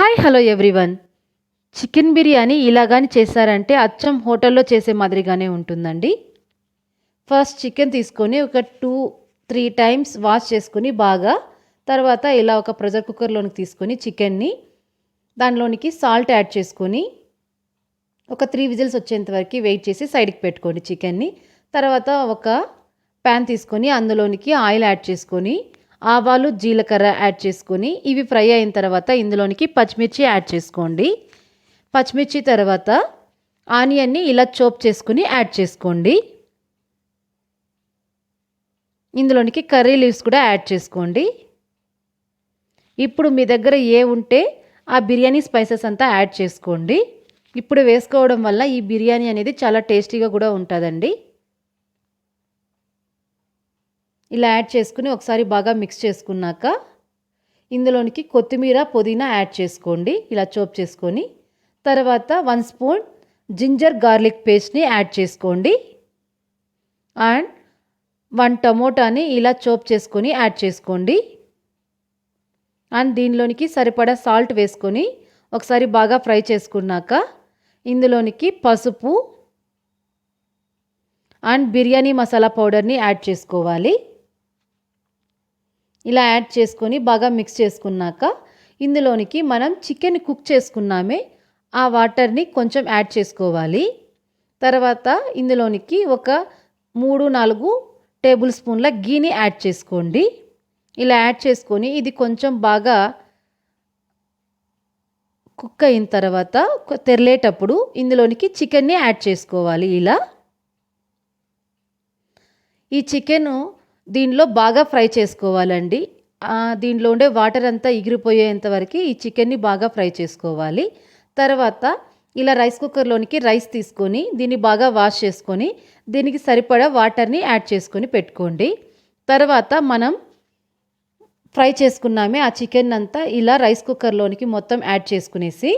Hi hello everyone. Chicken biryani ఇలాగాని చేశారంటే అచ్చం హోటల్లో చేసే మాదిరిగానే ఉంటుందండి. ఫస్ట్ చికెన్ తీసుకొని ఒక టూ త్రీ టైమ్స్ వాష్ చేసుకొని బాగా తర్వాత ఇలా ఒక ప్రెషర్ కుక్కర్లోనికి తీసుకొని చికెన్ని దానిలోనికి సాల్ట్ యాడ్ చేసుకొని ఒక త్రీ విజిల్స్ వచ్చేంత వరకు వెయిట్ చేసి సైడ్కి పెట్టుకోండి చికెన్ని. తర్వాత ఒక ప్యాన్ తీసుకొని అందులోనికి ఆయిల్ యాడ్ చేసుకొని ఆవాలు జీలకర్ర యాడ్ చేసుకొని ఇవి ఫ్రై అయిన తర్వాత ఇందులోనికి పచ్చిమిర్చి యాడ్ చేసుకోండి. పచ్చిమిర్చి తర్వాత ఆనియన్ని ఇలా చోప్ చేసుకుని యాడ్ చేసుకోండి. ఇందులోనికి కర్రీ లీవ్స్ కూడా యాడ్ చేసుకోండి. ఇప్పుడు మీ దగ్గర ఏ ఉంటే ఆ బిర్యానీ స్పైసెస్ అంతా యాడ్ చేసుకోండి. ఇప్పుడు వేసుకోవడం వల్ల ఈ బిర్యానీ అనేది చాలా టేస్టీగా కూడా ఉంటుందండి. ఇలా యాడ్ చేసుకుని ఒకసారి బాగా మిక్స్ చేసుకున్నాక ఇందులోనికి కొత్తిమీర పుదీనా యాడ్ చేసుకోండి. ఇలా చోప్ చేసుకొని తర్వాత వన్ స్పూన్ జింజర్ గార్లిక్ పేస్ట్ని యాడ్ చేసుకోండి. అండ్ వన్ టమోటాని ఇలా చోప్ చేసుకొని యాడ్ చేసుకోండి. అండ్ దీనిలోనికి సరిపడా సాల్ట్ వేసుకొని ఒకసారి బాగా ఫ్రై చేసుకున్నాక ఇందులోనికి పసుపు అండ్ బిర్యానీ మసాలా పౌడర్ని యాడ్ చేసుకోవాలి. ఇలా యాడ్ చేసుకొని బాగా మిక్స్ చేసుకున్నాక ఇందులోనికి మనం చికెన్ కుక్ చేసుకున్నామే. ఆ వాటర్ని కొంచెం యాడ్ చేసుకోవాలి. తర్వాత ఇందులోనికి ఒక మూడు నాలుగు టేబుల్ స్పూన్ల గీని యాడ్ చేసుకోండి. ఇలా యాడ్ చేసుకొని ఇది కొంచెం బాగా కుక్ అయిన తర్వాత తెరలేటప్పుడు ఇందులోనికి చికెన్ని యాడ్ చేసుకోవాలి. ఇలా ఈ చికెను దీనిలో బాగా ఫ్రై చేసుకోవాలండి. దీనిలో ఉండే వాటర్ అంతా ఎగిరిపోయేంత వరకు ఈ చికెన్ని బాగా ఫ్రై చేసుకోవాలి. తర్వాత ఇలా రైస్ కుక్కర్లోనికి రైస్ తీసుకొని దీన్ని బాగా వాష్ చేసుకొని దీనికి సరిపడా వాటర్ని యాడ్ చేసుకొని పెట్టుకోండి. తర్వాత మనం ఫ్రై చేసుకున్నామే ఆ చికెన్ అంతా ఇలా రైస్ కుక్కర్లోనికి మొత్తం యాడ్ చేసుకునేసి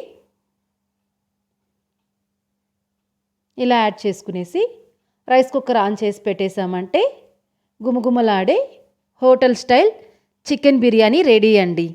ఇలా యాడ్ చేసుకునేసి రైస్ కుక్కర్ ఆన్ చేసి పెట్టేసామంటే గుమగుమలాడే hotel style chicken biryani ready అండి.